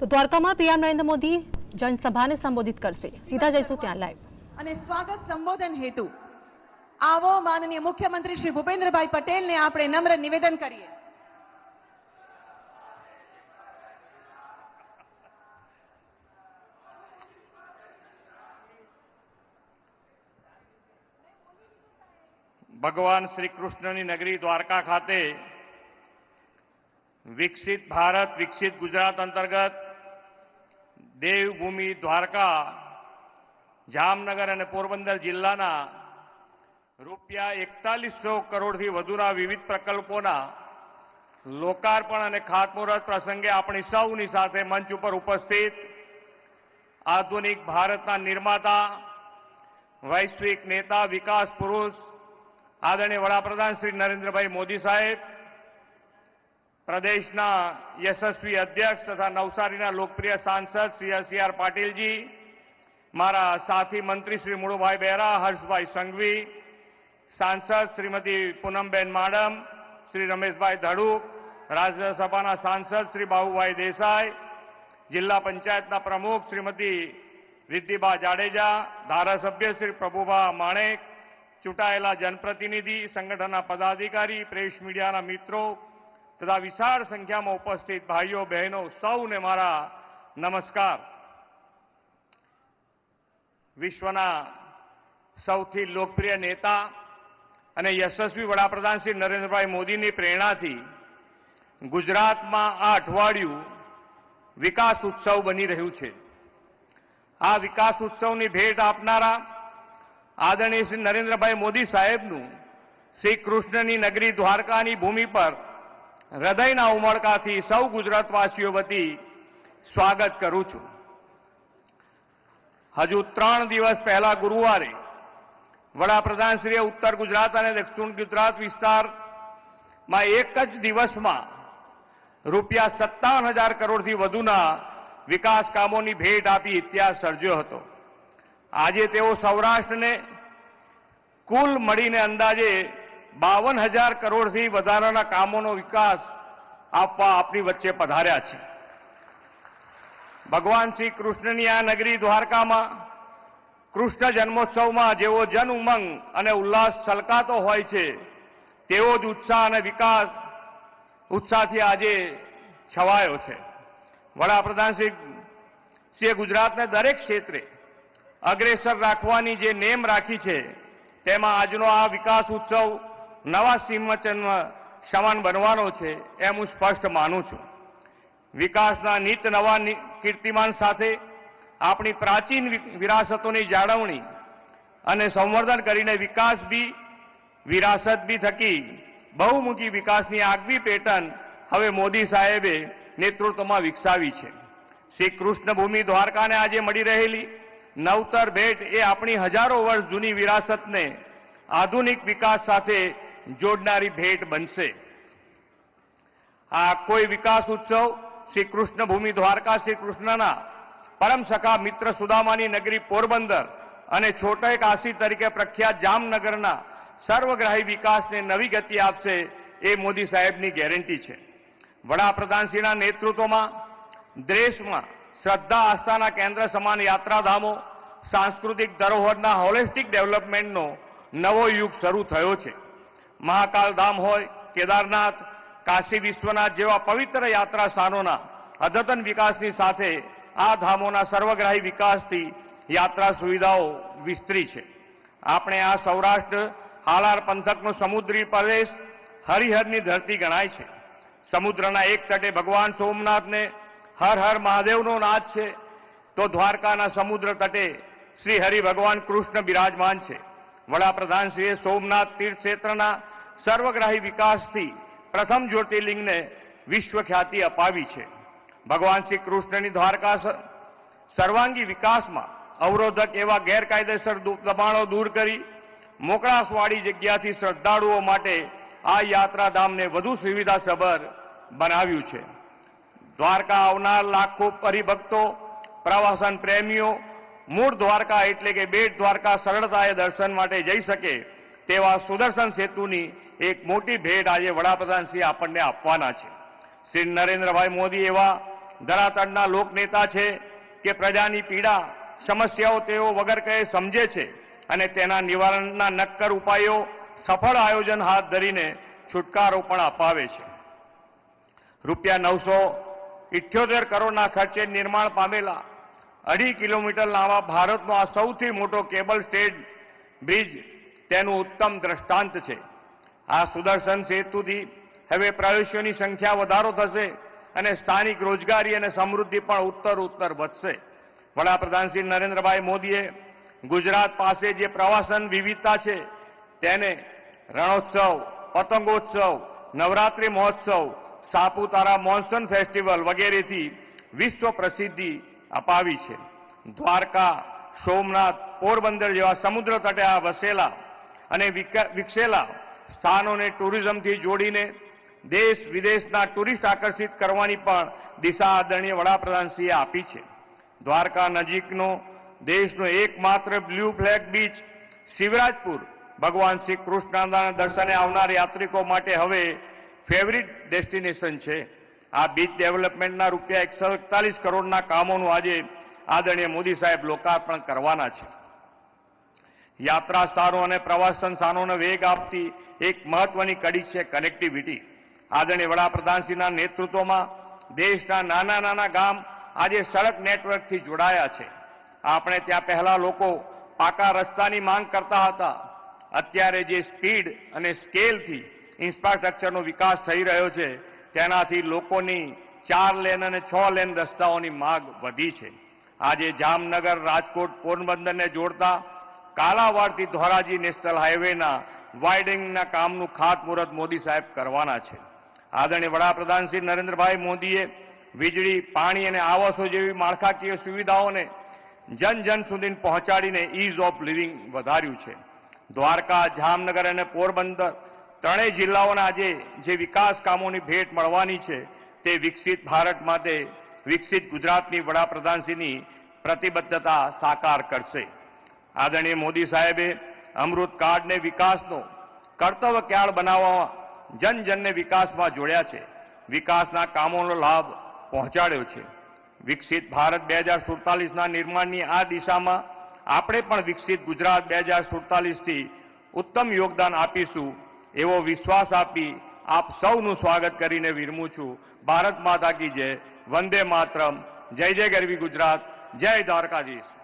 તો દ્વારકામાં પીએમ નરેન્દ્ર મોદી જનસભાને સંબોધિત કરશે. સીધા જઈશું ત્યાં લાઈવ અને સ્વાગત સંબોધન હેતુ. આવો માનનીય મુખ્યમંત્રી શ્રી ભૂપેન્દ્રભાઈ પટેલને આપણે નમ્ર નિવેદન કરીએ. ભગવાન શ્રી કૃષ્ણની નગરી દ્વારકા ખાતે વિકસિત ભારત વિકસિત ગુજરાત અંતર્ગત દેવભૂમિ દ્વારકા, જામનગર અને પોરબંદર જિલ્લાના રૂપિયા એકતાલીસો કરોડથી વધુના વિવિધ પ્રકલ્પોના લોકાર્પણ અને ખાતમુહૂર્ત પ્રસંગે આપણી સૌની સાથે મંચ ઉપર ઉપસ્થિત આધુનિક ભારતના નિર્માતા, વૈશ્વિક નેતા, વિકાસ પુરુષ, આદરણીય વડાપ્રધાન શ્રી નરેન્દ્રભાઈ મોદી સાહેબ પ્રદેશના યશસ્વી અધ્યક્ષ તથા નવસારીના લોકપ્રિય સાંસદ શ્રી સી પાટીલજી, મારા સાથી મંત્રી શ્રી મુળુભાઈ બહેરા હર્ષભાઈ સંઘવી, સાંસદ શ્રીમતી પૂનમબેન માડમ, શ્રી રમેશભાઈ ધડુક, રાજ્યસભાના સાંસદ શ્રી બાબુભાઈ દેસાઈ, જિલ્લા પંચાયતના પ્રમુખ શ્રીમતી રિદ્ધિબા જાડેજા, ધારાસભ્ય શ્રી પ્રભુભા માણેક, ચૂંટાયેલા જનપ્રતિનિધિ, સંગઠનના પદાધિકારી, પ્રેસ મીડિયાના મિત્રો તથા વિશાળ સંખ્યામાં ઉપસ્થિત ભાઈઓ, બહેનો, સૌને મારા નમસ્કાર. વિશ્વના સૌથી લોકપ્રિય નેતા અને યશસ્વી વડાપ્રધાન શ્રી નરેન્દ્રભાઈ મોદીની પ્રેરણાથી ગુજરાતમાં આ અઠવાડિયું વિકાસ ઉત્સવ બની રહ્યું છે. આ વિકાસ ઉત્સવની ભેટ આપનારા આદરણીય શ્રી નરેન્દ્રભાઈ મોદી સાહેબનું શ્રી કૃષ્ણની નગરી દ્વારકાની ભૂમિ પર હૃદયના ઉમળકાથી સૌ ગુજરાતવાસીઓ વતી સ્વાગત કરું છું. હજુ ત્રણ દિવસ પહેલા ગુરુવારે વડાપ્રધાનશ્રીએ ઉત્તર ગુજરાત અને દક્ષિણ ગુજરાત વિસ્તારમાં એક જ દિવસમાં રૂપિયા સત્તાવન હજાર કરોડથી વધુના વિકાસ કામોની ભેટ આપી ઇતિહાસ સર્જ્યો હતો. આજે તેઓ સૌરાષ્ટ્રને કુલ મળીને અંદાજે બાવન હજાર કરોડથી વધારાના કામોનો વિકાસ આપવા આપણી વચ્ચે પધાર્યા છે. ભગવાન શ્રી કૃષ્ણની આ નગરી દ્વારકામાં કૃષ્ણ જન્મોત્સવમાં જેવો જન ઉમંગ અને ઉલ્લાસ છલકાતો હોય છે, તેવો જ ઉત્સાહ અને વિકાસ ઉત્સાહથી આજે છવાયો છે. વડાપ્રધાન શ્રી શ્રીએ ગુજરાતને દરેક ક્ષેત્રે અગ્રેસર રાખવાની જે નેમ રાખી છે, તેમાં આજનો આ વિકાસ ઉત્સવ નવા સિંહચન્મ સમાન બનવાનો છે એમ હું સ્પષ્ટ માનું છું. વિકાસના નિત નવા કીર્તિમાન સાથે આપણી પ્રાચીન વિરાસતોની જાળવણી અને સંવર્ધન કરીને વિકાસ બી, વિરાસત બી થકી બહુમુખી વિકાસની આગવી પેટર્ન હવે મોદી સાહેબે નેતૃત્વમાં વિકસાવી છે. શ્રી કૃષ્ણ ભૂમિ દ્વારકાને આજે મળી રહેલી નવતર ભેટ એ આપણી હજારો વર્ષ જૂની વિરાસતને આધુનિક વિકાસ સાથે જોડનારી ભેટ બનશે. આ કોઈ વિકાસ ઉત્સવ શ્રી કૃષ્ણ ભૂમિ દ્વારકા શ્રી કૃષ્ણના પરમ સખા મિત્ર સુદામાની નગરી પોરબંદર અને છોટા કાશી તરીકે પ્રખ્યાત જામનગરના સર્વગ્રાહી વિકાસને નવી ગતિ આપશે એ મોદી સાહેબની ગેરંટી છે. વડાપ્રધાનશ્રીના નેતૃત્વમાં દેશમાં શ્રદ્ધા આસ્થાના કેન્દ્ર સમાન યાત્રાધામો, સાંસ્કૃતિક ધરોહરના હોલિસ્ટિક ડેવલપમેન્ટનો નવો યુગ શરૂ થયો છે. મહાકાલ ધામ હોય, કેદારનાથ, કાશી વિશ્વનાથ જેવા પવિત્ર યાત્રા સ્થાનોના અદ્યતન વિકાસની સાથે આ ધામોના સર્વગ્રાહી વિકાસથી યાત્રા સુવિધાઓ વિસ્તરી છે. આપણે આ સૌરાષ્ટ્ર હાલાર પંથકનો સમુદ્રી પ્રદેશ હરિહરની ધરતી ગણાય છે. સમુદ્રના એક તટે ભગવાન સોમનાથને હર હર મહાદેવનો નાદ છે. તો દ્વારકાના સમુદ્ર તટે શ્રી હરિ ભગવાન કૃષ્ણ બિરાજમાન છે. વડાપ્રધાનશ્રીએ સોમનાથ તીર્થ ક્ષેત્રના સર્વગ્રાહી વિકાસથી પ્રથમ જ્યોતિર્લિંગને વિશ્વ ખ્યાતિ અપાવી છે. ભગવાન શ્રી કૃષ્ણની દ્વારકા સર્વાંગી વિકાસમાં અવરોધક એવા ગેરકાયદેસર દબાણો દૂર કરી મોકળાશવાળી જગ્યાથી શ્રદ્ધાળુઓ માટે આ યાત્રાધામને વધુ સુવિધાસભર બનાવ્યું છે. દ્વારકા આવનાર લાખો પરિભક્તો, પ્રવાસન પ્રેમીઓ મૂળ દ્વારકા એટલે કે બેટ દ્વારકા સરળતાએ દર્શન માટે જઈ શકે તેવા સુદર્શન સેતુની એક મોટી ભેટ આજે વડાપ્રધાનશ્રી આપણને આપવાના છે. શ્રી નરેન્દ્રભાઈ મોદી એવા ધરાતળના લોકનેતા છે કે પ્રજાની પીડા, સમસ્યાઓ તેઓ વગર કહે સમજે છે અને તેના નિવારણના નક્કર ઉપાયો સફળ આયોજન હાથ ધરીને છુટકારો પણ અપાવે છે. રૂપિયા નવસો ઇઠ્યોતેર કરોડના ખર્ચે નિર્માણ પામેલા અઢી કિલોમીટર લાંબા ભારતનો આ સૌથી મોટો કેબલ સ્ટેજ બ્રિજ તેનું ઉત્તમ દ્રષ્ટાંત છે. આ સુદર્શન સેતુથી હવે પ્રવેશોની સંખ્યા વધારો થશે અને સ્થાનિક રોજગારી અને સમૃદ્ધિ પણ ઉત્તર ઉત્તર વધશે. વડાપ્રધાન શ્રી નરેન્દ્રભાઈ મોદીએ ગુજરાત પાસે જે પ્રવાસન વિવિધતા છે તેને રણોત્સવ, પતંગોત્સવ, નવરાત્રિ મહોત્સવ, સાપુતારા મોન્સૂન ફેસ્ટિવલ વગેરેથી વિશ્વ પ્રસિદ્ધિ અપાવી છે. દ્વારકા, સોમનાથ, પોરબંદર જેવા સમુદ્ર તટે આ વસેલા અને વિકસેલા સ્થાનોને ટુરિઝમથી જોડીને દેશ વિદેશના ટુરિસ્ટ આકર્ષિત કરવાની પણ દિશા આદરણીય વડાપ્રધાનશ્રીએ આપી છે. દ્વારકા નજીકનો દેશનો એકમાત્ર બ્લુ ફ્લેગ બીચ શિવરાજપુર, ભગવાન શ્રી કૃષ્ણના દર્શને આવનાર યાત્રિકો માટે હવે ફેવરિટ ડેસ્ટિનેશન છે. આ બીચ ડેવલપમેન્ટના રૂપિયા એકસો એકતાલીસ કરોડના કામોનું આજે આદરણીય મોદી સાહેબ લોકાર્પણ કરવાના છે. યાત્રા સ્થાનો અને પ્રવાસન સ્થાનોને વેગ આપતી એક મહત્વની કડી છે કનેક્ટિવિટી આદરણીય વડાપ્રધાનશ્રીના નેતૃત્વમાં દેશના નાના નાના ગામ આજે સડક નેટવર્કથી જોડાયા છે. આપણે ત્યાં પહેલા લોકો પાકા રસ્તાની માંગ કરતા હતા. અત્યારે જે સ્પીડ અને સ્કેલથી ઇન્ફ્રાસ્ટ્રક્ચરનો વિકાસ થઈ રહ્યો છે તેનાથી લોકોની ચાર લેન અને છ લેન રસ્તાઓની માગ વધી છે. આજે જામનગર, રાજકોટ, પોરબંદરને જોડતા કાલાવાડથી ધોરાજી નેશનલ હાઈવેના વાઇડિંગના કામનું ખાતમુહૂર્ત મોદી સાહેબ કરવાના છે. આદરણીય વડાપ્રધાન શ્રી નરેન્દ્રભાઈ મોદીએ વીજળી, પાણી અને આવાસો જેવી માળખાકીય સુવિધાઓને જન જન સુધી પહોંચાડીને ઇઝ ઓફ લિવિંગ વધાર્યું છે. દ્વારકા, જામનગર અને પોરબંદર ત્રણેય જિલ્લાઓના આજે જે વિકાસ કામોની ભેટ મળવાની છે, તે વિકસિત ભારત માટે વિકસિત ગુજરાતની વડાપ્રધાનશ્રીની પ્રતિબદ્ધતા સાકાર કરશે. આદરણીય મોદી સાહેબે અમૃત કાર્ડને વિકાસનો કર્તવ્ય ક્યાળ બનાવવામાં જન જનને વિકાસમાં જોડ્યા છે. વિકાસના કામોનો લાભ પહોંચાડ્યો છે. વિકસિત ભારત બે હજાર સુડતાલીસના નિર્માણની આ દિશામાં આપણે પણ વિકસિત ગુજરાત બે હજાર સુડતાલીસથી ઉત્તમ યોગદાન આપીશું એવો વિશ્વાસ આપી આપ સૌનું સ્વાગત કરીને વિરમું છું. ભારત માતા કી જય. વંદે માતરમ. જય જય ગરવી ગુજરાત. જય દ્વારકાધીશ.